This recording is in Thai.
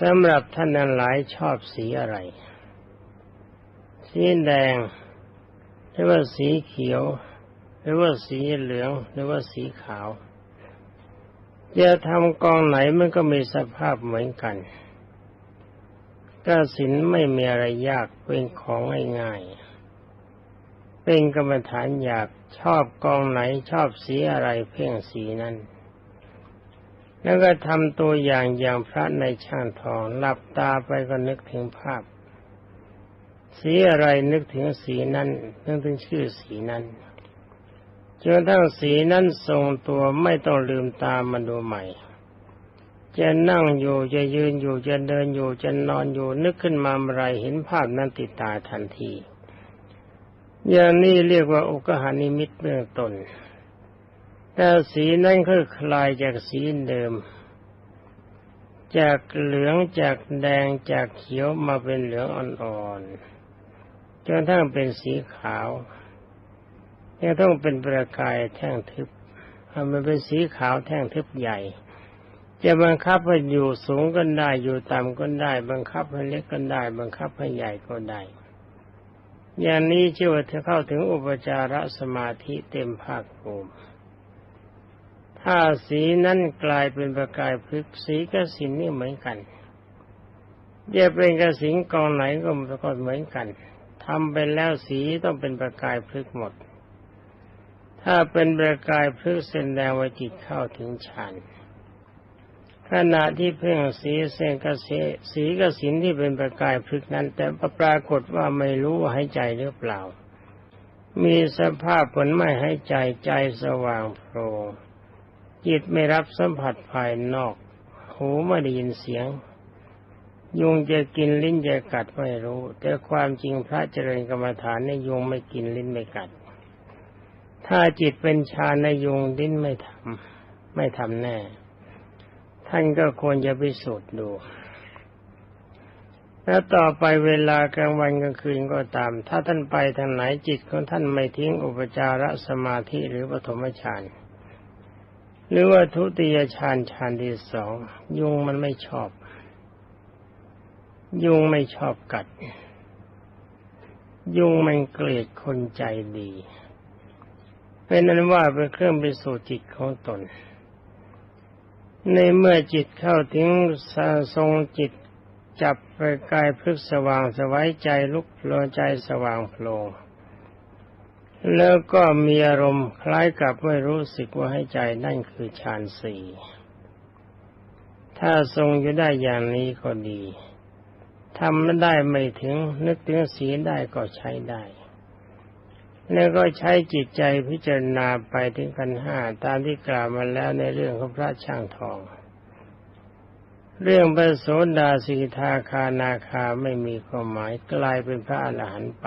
สำหรับท่านนั้นหลายชอบสีอะไร สีแดง หรือว่าสีเขียว หรือว่าสีเหลือง หรือว่าสีขาว จะทำกองไหนมันก็มีสภาพเหมือนกันกสินไม่มีอะไรยากเป็นของง่ายๆเป็นกรรมฐานอยากชอบกองไหนชอบสีอะไรเพ่งสีนั้น แล้วก็ทำตัวอย่างอย่างพระในช่างทองหลับตาไปก็นึกถึงภาพ สีอะไรนึกถึงสีนั้นนึกถึงชื่อสีนั้นจนทั้งสีนั้นทรงตัวไม่ต้องลืมตามาดูใหม่ จะนั่งอยู่จะยืนอยู่จะเดินอยู่จะนอนอยู่นึกขึ้นมาเมื่อไรเห็นภาพนั้นติดตาทันที อย่างนี้เรียกว่าอุกหานิมิตเบื้องต้น แต่สีนั้นก็คลายจากสีเดิม จากเหลืองจากแดงจากเขียวมาเป็นเหลืองอ่อนๆจนทั้งเป็นสีขาวจะต้องเป็นประกายแท่งทึบมันเป็นสีขาวแท่งทึบใหญ่ จะบังคับให้อยู่สูงก็ได้อยู่ต่ำก็ได้ บังคับให้เล็กก็ได้ บังคับให้ใหญ่ก็ได้ อย่างนี้ชื่อว่าจะเข้าถึงอุปจารสมาธิเต็มภาคภูมิ ถ้าสีนั้นกลายเป็นประกายพลึกสีกสินนี่เหมือนกันจะเป็นกสินกองไหนก็ก็เหมือนกันทำไปแล้วสีต้องเป็นประกายพลึกหมด ถ้าเป็นประกายพลึกเส้นแดงวิจิตเข้าถึงฌานขณะที่เพ่งสีเสงกเสสีกสินที่เป็นประกายพลึกนั้น แต่ปรากฏว่าไม่รู้หายใจหรือเปล่า มีสภาพผลไม่หายใจใจสว่างโพลง จิตไม่รับสัมผัสภายนอก หูไม่ได้ยินเสียง ยุงจะกินลิ้นจะกัดไม่รู้ แต่ความจริงพระเจริญกรรมฐานในยุงไม่กินลิ้นไม่กัด ถ้าจิตเป็นชาในยุงลิ้นไม่ทำไม่ทำแน่ ท่านก็ควรจะพิสูจน์ดู แล้วต่อไปเวลากลางวันกลางคืนก็ตาม ถ้าท่านไปทางไหนจิตของท่านไม่ทิ้งอุปจารสมาธิหรือปฐมฌาน หรือว่าทุติยฌานฌานที่สองยุงมันไม่ชอบ ยุงไม่ชอบกัด ยุงมันเกลียดคนใจดี เป็นนั้นว่าเป็นเครื่องไปสู่จิตของตน ในเมื่อจิตเข้าถึงทรงจิตจับไปกายพลึกสว่างสวายใจลุกโลใจสว่างโผล่ แล้วก็มีอารมณ์คล้ายกับไม่รู้สึกว่าให้ใจนั่นคือฌานสี่ถ้าทรงอยู่ได้อย่างนี้ก็ดีทำไม่ได้ไม่ถึงนึกถึงสีได้ก็ใช้ได้ แล้วก็ใช้จิตใจพิจารณาไปถึงกันห้าตามที่กล่าวมาแล้วในเรื่องของพระช่างทอง เรื่องพระโสดาสีทาคานาคาไม่มีความหมายกลายเป็นพระอรหันต์ไป